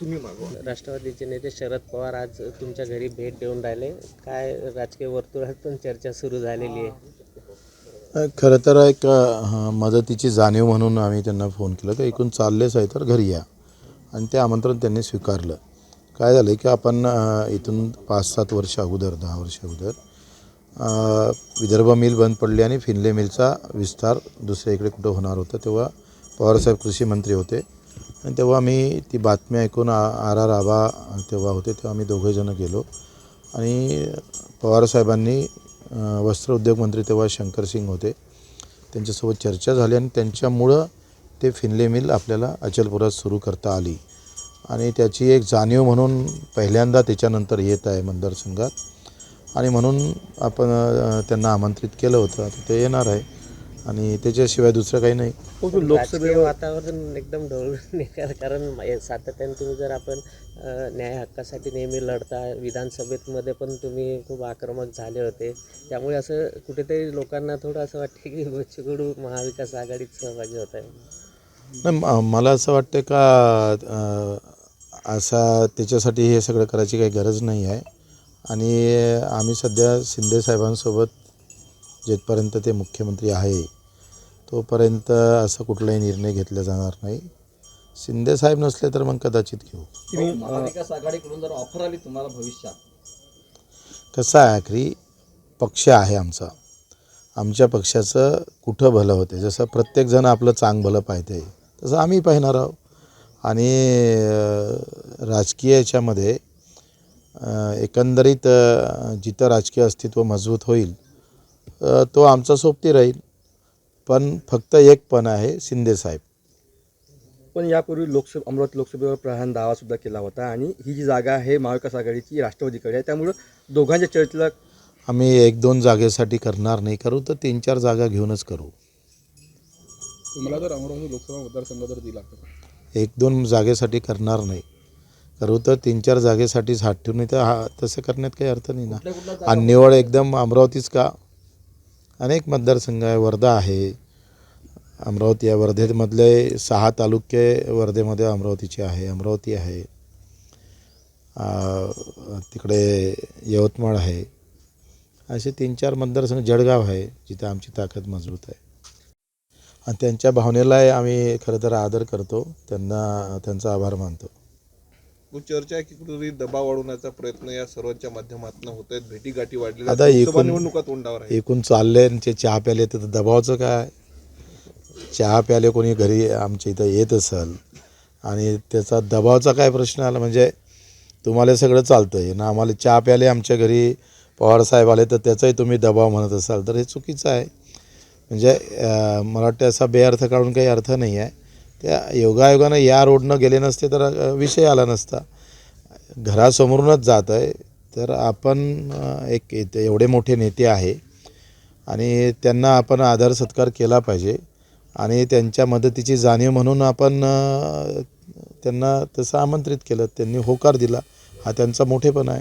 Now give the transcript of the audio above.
तुम्ही मागवा. राष्ट्रवादीचे नेते शरद पवार आज तुमच्या घरी भेट देऊन राहिले. काय राजकीय वर्तुळात पण चर्चा सुरू झालेली आहे? खरं तर एक मदतीची जाणीव म्हणून आम्ही त्यांना फोन केलं. की एकूण चाललेच आहे तर घरी या. आणि ते आमंत्रण त्यांनी स्वीकारलं. काय झालं की आपण इथून पाच सात वर्ष अगोदर दहा वर्ष अगोदर विदर्भ मिल बंद पडली आणि फिनले मिलचा विस्तार दुसऱ्या इकडे कुठं होणार होता तेव्हा पवारसाहेब कृषी मंत्री होते. आणि तेव्हा आम्ही ती बातमी ऐकून आ आर आर आबा तेव्हा होते तेव्हा आम्ही दोघेजणं गेलो. आणि पवारसाहेबांनी वस्त्र उद्योग मंत्री तेव्हा शंकर सिंग होते. त्यांच्यासोबत चर्चा झाली आणि त्यांच्यामुळं ते फिनले मिल आपल्याला अचलपुरात सुरू करता आली. आणि त्याची एक जाणीव म्हणून पहिल्यांदा त्याच्यानंतर येत आहे मतदारसंघात आणि म्हणून आपण त्यांना आमंत्रित केलं होतं. आता ते येणार आहे. आणि त्याच्याशिवाय दुसरं काही नाही. हो, लोकसभेवर वातावरण एकदम ढवळून निघालं कारण सातत्याने तुम्ही जर आपण न्याय हक्कासाठी नेहमी लढता विधानसभेत मध्ये पण तुम्ही खूप आक्रमक झाले होते. त्यामुळे असं कुठेतरी लोकांना थोडं असं वाटतं की बच्चूकडू महाविकास आघाडीत सहभागी होत आहे. नाही मला असं वाटतं का असा त्याच्यासाठी हे सगळं करायची काही गरज नाही आहे. आणि आम्ही सध्या शिंदे साहेबांसोबत जेथपर्यंत ते मुख्यमंत्री आहे तोपर्यंत असा कुठलाही निर्णय घेतला जाणार नाही. शिंदे साहेब नसले तर मग कदाचित घेऊ. महाविकास आघाडीकडून जर ऑफर आली तुम्हाला भविष्यात? कसं आहे आखरी? पक्ष आहे आमचा. आमच्या पक्षाचं कुठं भलं होते? जसं प्रत्येकजण आपलं चांग भलं पाहते तसं आम्ही पाहणार आहोत. आणि राजकीय याच्यामध्ये एकंदरीत जिथं राजकीय अस्तित्व मजबूत होईल तो आमचा सोबती राहील. पण फक्त एक पण आहे शिंदेसाहेब पण यापूर्वी लोकसभा अमरावती लोकसभेवर प्रधान दावा सुद्धा केला होता आणि ही जी जागा आहे महाविकास आघाडीची राष्ट्रवादीकडे आहे त्यामुळं दोघांच्या चर्चेला आम्ही एक दोन जागेसाठी करणार नाही करू तर तीन चार जागा घेऊनच करू. तुम्हाला जर अमरावती लोकसभा मतदारसंघ जर दिला तर? एक दोन जागेसाठी करणार नाही. करू तर तीन चार जागेसाठीच हात ठेवून नाही तर हा तसं करण्यात काही अर्थ नाही ना. आणि निवड एकदम अमरावतीच का? अनेक मतदारसंघ आहे वर्धा आहे. अमरावती आहे वर्धेमधले सहा तालुके वर्धेमध्ये अमरावतीचे आहे अमरावती आहे. तिकडे यवतमाळ आहे. असे तीन चार मतदारसंघ जळगाव आहे जिथे आमची ताकद मजबूत आहे. आणि त्यांच्या भावनेलाही आम्ही खरं तर आदर करतो. त्यांना त्यांचा आभार मानतो. चर्चा आहे की कुठेतरी दबाव वाढवण्याचा प्रयत्न या सर्वांच्या माध्यमातून होत आहेत. भेटीगाठी वाढलेल्या आता आहेत. लोकसभा एकूण- निवडणुका तोंडावर आहे एकूण चालले आणि ते चहा प्याले तर दबावाचं काय? चहा प्याले कोणी घरी आमच्या इथं येत असेल आणि त्याचा दबावाचा काय प्रश्न आला? म्हणजे तुम्हाला सगळं चालतं आहे ना आम्हाला चहा प्याले आमच्या घरी पवारसाहेब आले तर त्याचाही तुम्ही दबाव म्हणत असाल. तर हे चुकीचं आहे. म्हणजे अं, मला वाटतं असा बेअर्थ काढून काही अर्थ नाही आहे. त्या योगायोगानं या रोडनं गेले नसते तर विषय आला नसता. घरासमोरूनच जात आहे. तर आपण एक एवढे मोठे नेते आहे आणि त्यांना आपण आदर सत्कार केला पाहिजे आणि त्यांच्या मदतीची जाणीव म्हणून आपण त्यांना तसं आमंत्रित केलं. त्यांनी होकार दिला. हा त्यांचा मोठेपणा आहे.